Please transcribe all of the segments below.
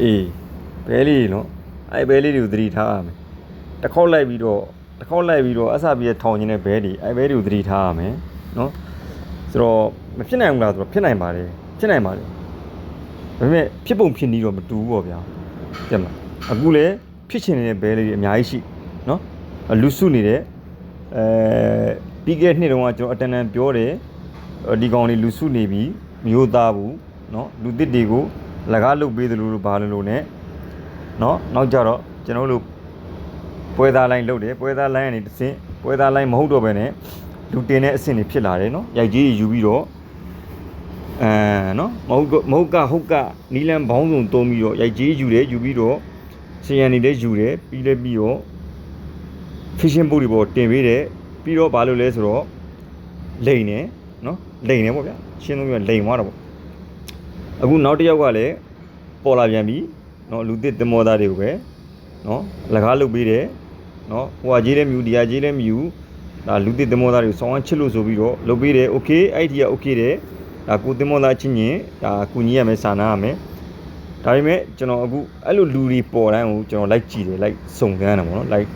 အေးဘဲလေးနော်အဲ့ဘဲလေးတွေကိုသတိထားရမယ်တစ်ခေါက်လိုက်ပြီးတော့တစ်ခေါက်လိုက်ပြီးတော့အဆပြီးရထောင်နေတဲ့ဘဲတွေအဲ့ဘဲတွေကိုသတိထားရမယ်နော်ဆိုတော့မဖြစ်နိုင်ဘူးလားဆိုတော့ဖြစ်နိုင်ပါတယ်ဖြစ်နိုင်ပါတယ်ဒါပေမဲ့ဖြစ်ပုံဖြစ်နည်းတော့မတူဘူးပေါ့ဗျာတဲ့မလားအခုလေဖြစ်ချင်နေတဲ့ဘဲလေးတွေအများကြီးရှိနော်လူစုနေတဲ့အဲပြီးခဲ့တဲ့နှစ်တုန်းကကျွန်တော်အတန်တန်ပြောတယ်အဲ့ဒီကောင်လေးလူစုနေပြီမျိုးသားဘူးနော်လူတစ်တွေကို လကားလုတ်ပေးတယ်လို့လို့ဘာလို့လို့ ਨੇ နော်နောက်ကြတော့ကျွန်တော်တို့ပွဲသားလိုင်းလုတ်တယ်ပွဲသားလိုင်းကနေတစ်ဆင့်ပွဲသားလိုင်းမဟုတ်တော့ဘဲနဲ့လူတင်တဲ့အဆင့်တွေဖြစ်လာတယ်နော်ရိုက်ကြီးယူပြီးတော့အဲနော်မဟုတ်ကမဟုတ်ကဟုတ်ကနီလန်ဘောင်းစုံတုံးပြီးတော့ရိုက်ကြီးယူတယ်ယူပြီးတော့စီယန်နေလည်းယူတယ်ပြီးလည်းပြီးတော့ fishing boat တွေပေါ်တင်ပေးတယ်ပြီးတော့ဘာလို့လဲဆိုတော့လိန်တယ်နော်လိန်တယ်ပေါ့ဗျာရှင်းလို့ပြောလိန်သွားတော့ပေါ့ အခုနောက်တစ်ယောက်ကလည်းပေါ်လာပြန်ပြီနော်လူသစ်သမောသားတွေကိုပဲနော်လကားလုပ်ပေးတယ်နော်ဟိုဟာကြီးလည်းမြူဒီဟာကြီးလည်းမြူဒါလူသစ်သမောသားတွေကိုဆောင်းအောင်ချစ်လို့ဆိုပြီးတော့လုပ်ပေးတယ်โอเคအဲ့ဒီကโอเคတယ်ဒါကိုသမောသားချင်းချင်းဒါကူညီရမယ်စာနာရမယ်ဒါပေမဲ့ကျွန်တော်အခုအဲ့လိုလူတွေပေါ်တိုင်းကိုကျွန်တော်လိုက်ကြည့်တယ်လိုက်စုံစမ်းတယ်ပေါ့နော်လိုက်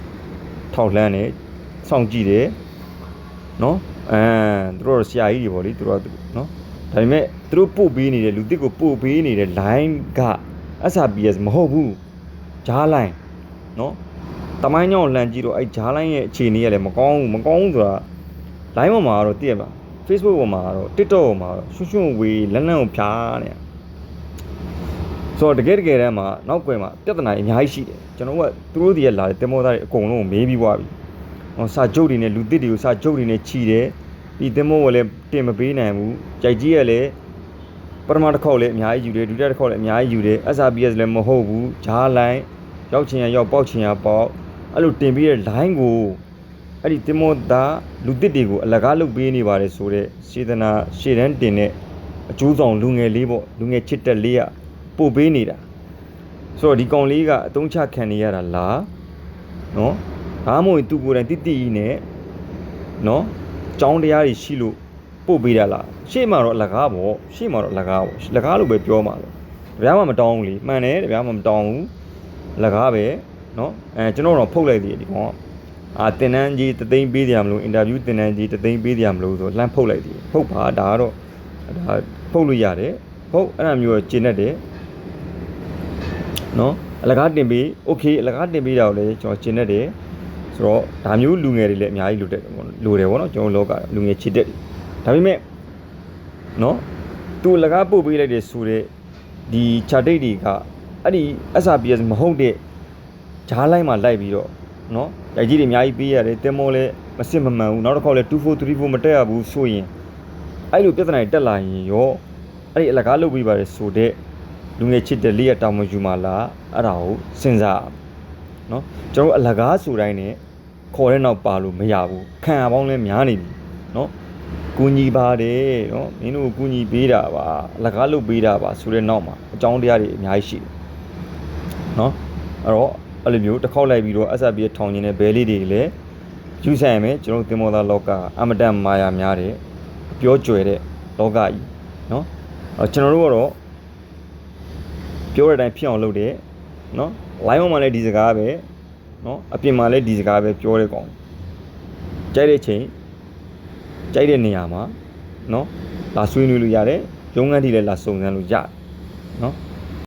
ထောက်လှမ်းတယ်စောင့်ကြည့်တယ်နော်အဲသူတို့ဆရာကြီးတွေပေါ့လေသူတို့ကနော် ဒါပေမဲ့သူတို့ပို့ပေးနေတဲ့လူတစ်ကိုပို့ပေးနေတဲ့ line က SRPS မဟုတ်ဘူးဂျား line နော်တမိုင်းကြောင်လှမ်းကြည့်တော့အဲ့ဂျား line ရဲ့အခြေအနေကလည်းမကောင်းဘူးမကောင်းဘူးဆိုတာ line ပေါ်မှာကတော့သိရပါ Facebook ပေါ်မှာကတော့ TikTok ပေါ်မှာတော့ရွှွှွှွှဝေးလန်းလန်းကိုဖြားနေဆိုတော့တကယ်တကယ်တမ်းမှာနောက်ွယ်မှာပြဿနာအများကြီးရှိတယ်ကျွန်တော်ကသူတို့ဒီကလာတဲ့တင်မောသားတွေအကုန်လုံးကိုမေးပြီးွားပြီဟောစာကြုတ်တွေနဲ့လူသစ်တွေကိုစာကြုတ်တွေနဲ့ခြီတယ် ဒီတင်မောကလည်းတင်မပေးနိုင်ဘူးကြိုက်ကြီးကလည်းပထမတစ်ခေါက်လည်းအများကြီးယူတယ်ဒုတိယတစ်ခေါက်လည်းအများကြီးယူတယ် SRPS လည်းမဟုတ်ဘူးဂျားလိုင်းရောက်ချင်ရရောက်ပေါက်ချင်ရပေါက်အဲ့လိုတင်ပြီးတဲ့ line ကိုအဲ့ဒီတင်မောသားလူတစ်တွေကိုအလကားလုပ်ပေးနေပါတယ်ဆိုတော့စေတနာရှေ့တန်းတင်တဲ့အကျိုးဆောင်လူငယ်လေးပေါ့လူငယ်ချစ်တက်လေးကပို့ပေးနေတာဆိုတော့ဒီကောင်လေးကအတုံးချခံနေရတာလားနော်ဘာမှမဟုတ်သူကိုယ်တိုင်တိတိကြီးနဲ့နော် ចောင်းတရားတွေရှိလို့ပို့ပေးတာလားရှေ့မှာတော့အလကားပေါ့ရှေ့မှာတော့အလကားပေါ့လကားလို့ပဲပြောမှာလို့တပြားမှမတောင်းဘူးလေမှန်တယ်တပြားမှမတောင်းဘူးလကားပဲနော်အဲကျွန်တော်တော့ဖုတ်လိုက်သေးတယ်ဒီကောင်က အာတင်နန်းကြီးတသိန်းပေးကြရမလို့အင်တာဗျူးတင်နန်းကြီးတသိန်းပေးကြရမလို့ဆိုလှမ်းဖုတ်လိုက်တယ်ဖုတ်ပါဒါကတော့ဒါဖုတ်လို့ရတယ်ဖုတ်အဲ့ဒါမျိုးတော့ကျင်တတ်တယ်နော်အလကားတင်ပေးโอเคအလကားတင်ပေးတာကိုလည်းကျွန်တော်ကျင်တတ်တယ် ဆိုတော့ဒါမျိုးလူငယ်တွေလည်းအများကြီးလိုတက်တယ်ပေါ့လိုတယ်ပေါ့နော်ကျွန်တော်လောကလူငယ်ချစ်တက်တယ်ဒါပေမဲ့နော်သူအလကားပို့ပေးလိုက်တယ်ဆိုတော့ဒီ chart date တွေကအဲ့ဒီ SRPS မဟုတ်တဲ့ဂျားလိုက်မှာလိုက်ပြီးတော့နော်ရိုက်ကြီးတွေအများကြီးပေးရတယ်တင်မောလည်းမစစ်မမှန်ဘူးနောက်တစ်ခေါက်လည်း2434မတက်ရဘူးဆိုရင်အဲ့လိုပြဿနာတွေတက်လာရင်ရောအဲ့ဒီအလကားလုပ်ပြီးပါတယ်ဆိုတဲ့လူငယ်ချစ်တဲ့လေးရတောင်မယူမလားအဲ့ဒါကိုစဉ်းစားနော်ကျွန်တော်တို့အလကားဆိုတိုင်းနဲ့ ခေါ်တဲ့နောက်ပါလို့မရဘူးခံရပေါင်းလည်းများနေပြီနော်ကူညီပါတယ်နော်မင်းတို့ကူညီပေးတာပါအလကားလုပ်ပေးတာပါဆိုတဲ့နောက်မှာအကြောင်းတရားတွေအများကြီးရှိတယ်နော်အဲ့တော့ အဲ့လိုမျိုးတစ်ခေါက်လိုက်ပြီးတော့ SRP ထောင်ကျင်တဲ့ဘဲလေးတွေလည်းယူဆိုင်ရမယ်ကျွန်တော်တို့တင်မောသားလောကအမတန်မာယာများတယ်ပြောကြွယ်တဲ့လောကကြီးเนาะအဲ့ကျွန်တော်တို့ကတော့ပြောတဲ့အတိုင်းဖြစ်အောင်လုပ်တယ်เนาะ line ပေါ်မှာလည်းဒီစကားပဲ နော်အပြင်မှာလည်းဒီစကားပဲပြောတဲ့ကောင်ကြိုက်တဲ့ချိန်ကြိုက်တဲ့နေရာမှာနော်လာဆွေးနွေးလို့ရတယ်ရုံးခန်းထိလည်းလာစုံစမ်းလို့ရတယ်နော်